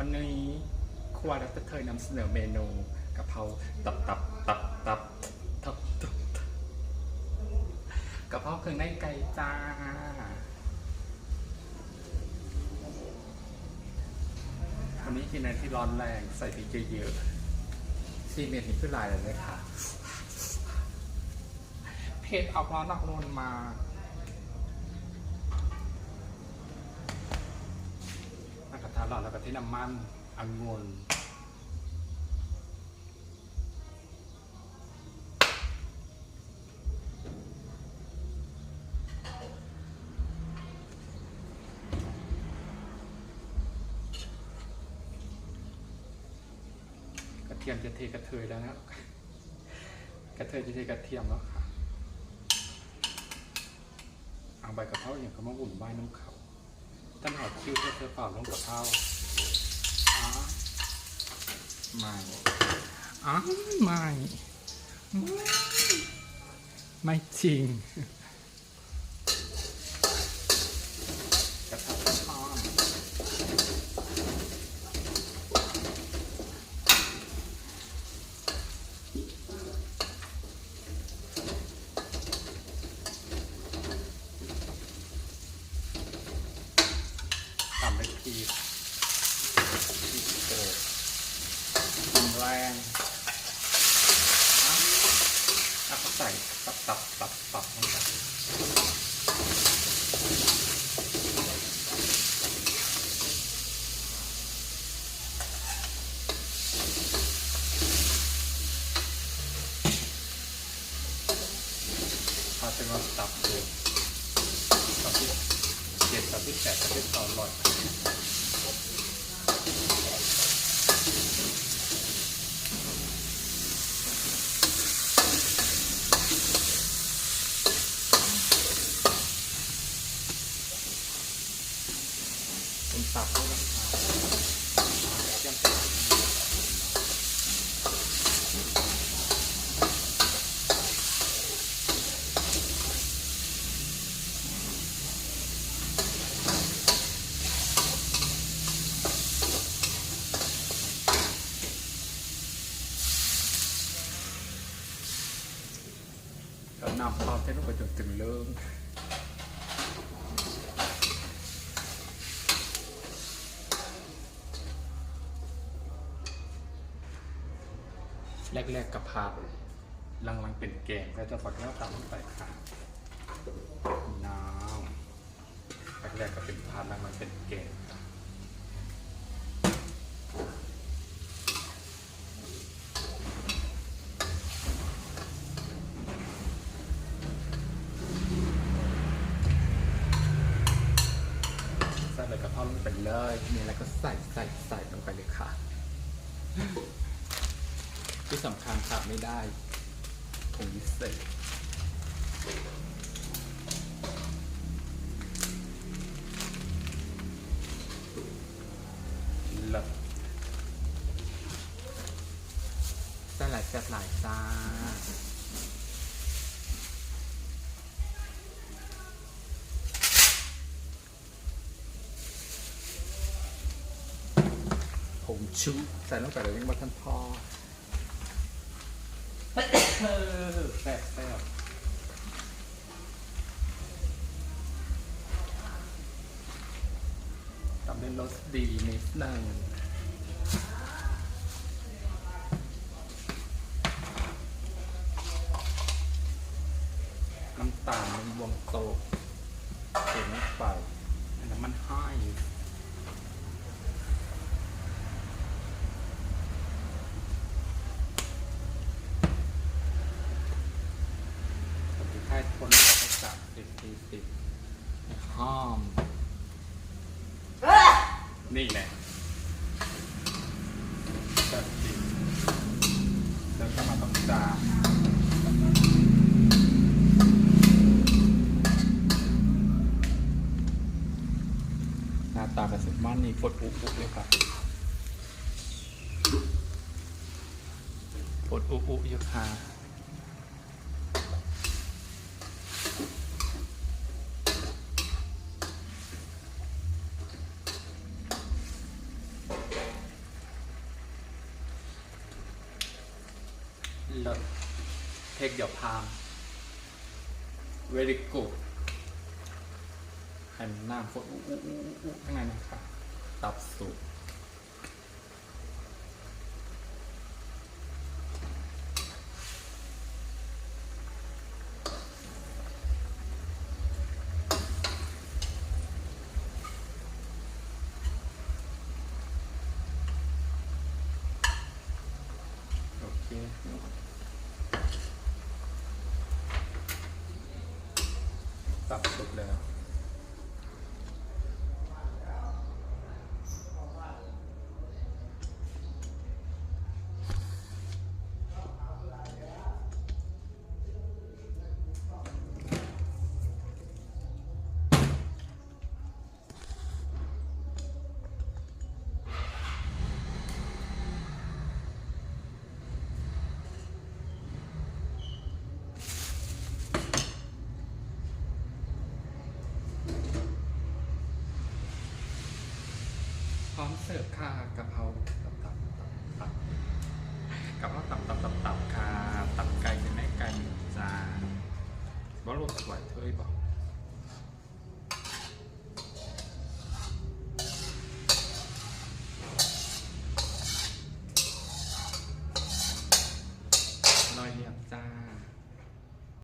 วันนี้ครัวรัตเธยนำเสนอเมนูกะเพราตับตับตับตับตับตับกะเพราเครื่องในไก่จ้าวันนี้กินอะไรที่ร้อนแรงใส่พริกเยอะๆซีเมนต์นี่คือลายอะไรเลยค่ะเผ็ดเอาร้อนออกนวลมา มาระทะร้อนแล้วก็ที่น้ำมันองุ่นกระเทียมจะเทกระเทยแล้วนะกระเทยจะเทกระเทียมแล้วค่ะ เอาใบกระเพราอย่างเขามาอุ่นใบน้ำเขาท่านหอดคิ้วเพื่อเธอเปล่าลงกับเท้าอ๋อไม่อ๋อไม่ ไม่จริงกระทะทอด ที่ตแรงอะก็ใส่ตับตับตับตับลงไปพาเป็นว่าตับเลยตับที่เจ็ดตับที่แปดตับที่เก้าร้อย เป็นตับด้วยนะครับเยี่ยมก็ นำความเส้นลงไปจนถึงเริ่มแรกๆกับผัดลังๆเป็นแกงแล้วจะฝักแก้วตามลงไปค่ะน้ำแรกๆก็เป็นผัดลังๆเป็นแกงค่ะใส่เลยกระเพราลง ไปเลยมีอะไรก็ใส่ใส่ใส่ลงไปเลยค่ะ ที่สำคัญขาดไม่ได้ผงวิเศษเลิศสลัดจัดหลายจ้า ชุบใส่ลงไปเลยยังบัทันพอเออแซ่บแซ่บทำเป็นรสดีนิดนึงน้ำตาลมันบวงโตเห็นไปอันนั้นมันห้ผมจะให้คนเอาไปจับ สิบสี่สิบห้อมนี่แหละจับสิแล้วก็มาต้องจามหน้าตากระสุนมันนี่ฟดอุอุเลยครับฟดอุอุอยู่ค่ะ เลิศ take your palm very good ให้มันน้ำฝนอู้อู้อู้อู้ข้างในนะครับ ตับสุก โอเค ตับสุ ร้อมเสิร์ฟค่ะกะเพราตับตับตับตับกะเพราตับตับตับตับค่ะตับไก่เป็นแม่ไก่หนึ่งจานบอลลูนสวยเทยบอก